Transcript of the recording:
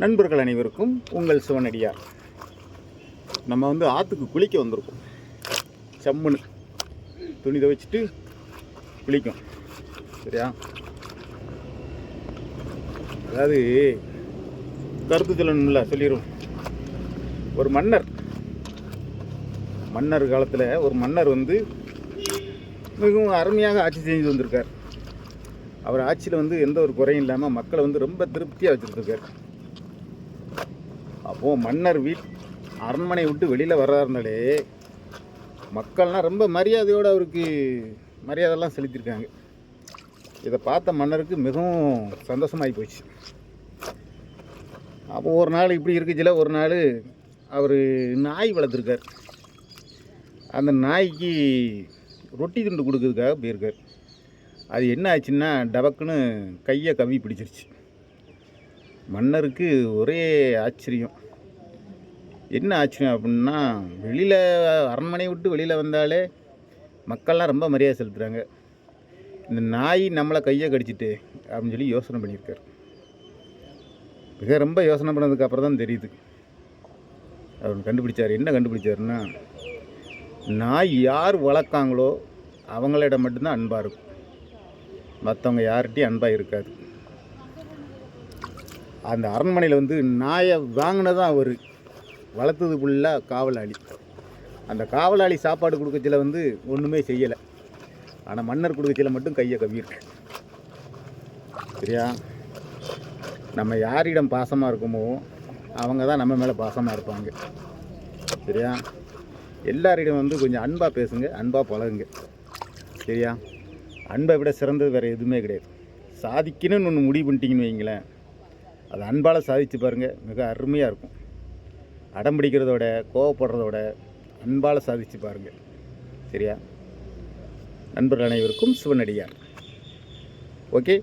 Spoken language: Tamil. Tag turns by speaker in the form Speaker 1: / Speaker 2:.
Speaker 1: நண்பர்கள் அனைவருக்கும் உங்கள் சிவனடியார். நம்ம வந்து ஆற்றுக்கு குளிக்க வந்திருக்கோம். செம்முன்னு துணி துவைச்சிட்டு குளிக்கும். சரியா? அதாவது கருத்து சொல்லணும்ல சொல்லிடுவோம் ஒரு மன்னர் மன்னர் காலத்தில் ஒரு மன்னர் வந்து மிகவும் அருமையாக ஆட்சி செஞ்சு வந்திருக்கார். அவர் ஆட்சியில் வந்து எந்த ஒரு குறையும் இல்லாமல் மக்களை வந்து ரொம்ப திருப்தியாக வச்சுருக்கார் அப்போது மன்னர் வீட் அரண்மனை விட்டு வெளியில் வர்றாருனாலே மக்கள்லாம் ரொம்ப மரியாதையோடு அவருக்கு மரியாதைலாம் செலுத்தியிருக்காங்க. இதை பார்த்த மன்னருக்கு மிகவும் சந்தோஷமாகி போச்சு. அப்போ ஒரு நாள் இப்படி இருக்குச்சுல ஒரு நாள் அவர் நாய் வளர்த்துருக்கார். அந்த நாய்க்கு ரொட்டி துண்டு கொடுக்கறதுக்காக போயிருக்கார். அது என்ன ஆச்சுன்னா டபக்குன்னு கையை கவி பிடிச்சிருச்சு. மன்னருக்கு ஒரே ஆச்சரியம். என்ன ஆச்சரியம் அப்படின்னா வெளியில் அரண்மனை விட்டு வெளியில் வந்தாலே மக்கள்லாம் ரொம்ப மரியாதை செலுத்துகிறாங்க இந்த நாய் நம்மளை கையை கடிச்சிட்டு அப்படின்னு சொல்லி யோசனை பண்ணியிருக்காரு. மிக ரொம்ப யோசனை பண்ணதுக்கு அப்புறம் தான் தெரியுது. அவர் கண்டுபிடிச்சார். என்ன கண்டுபிடிச்சாருன்னா நாய் யார் வளர்க்காங்களோ அவங்களிடம் மட்டும்தான் அன்பாக இருக்கும். மற்றவங்க யார்கிட்டையும் அன்பாக இருக்காது அந்த அரண்மனையில் வந்து நாயை வாங்கினதான் அவர். வளர்த்தது ஃபுல்லாக காவலாளி. அந்த காவலாளி சாப்பாடு கொடுக்கச்சில வந்து ஒன்றுமே செய்யலை. ஆனால் மன்னர் கொடுக்கச்சில மட்டும் கையை கவியிருக்கு சரியா? நம்ம யாரிடம் பாசமாக இருக்கோமோ அவங்க தான் நம்ம மேலே பாசமாக இருப்பாங்க. சரியா? எல்லாரிடம் வந்து கொஞ்சம் அன்பாக பேசுங்க அன்பாக பழகுங்க. சரியா? அன்பை விட சிறந்தது வேறு எதுவுமே கிடையாது. சாதிக்கணும்னு ஒன்று முடிவு பண்ணிட்டீங்கன்னு வைங்களேன். அது அன்பால் சாதிச்சு பாருங்கள் மிக அருமையாக இருக்கும். அடம் பிடிக்கிறதோட கோவப்படுறதோட அன்பால் சாதித்து பாருங்கள் சரியா? நண்பர்கள் அனைவருக்கும் சிவனடியார் ஓகே?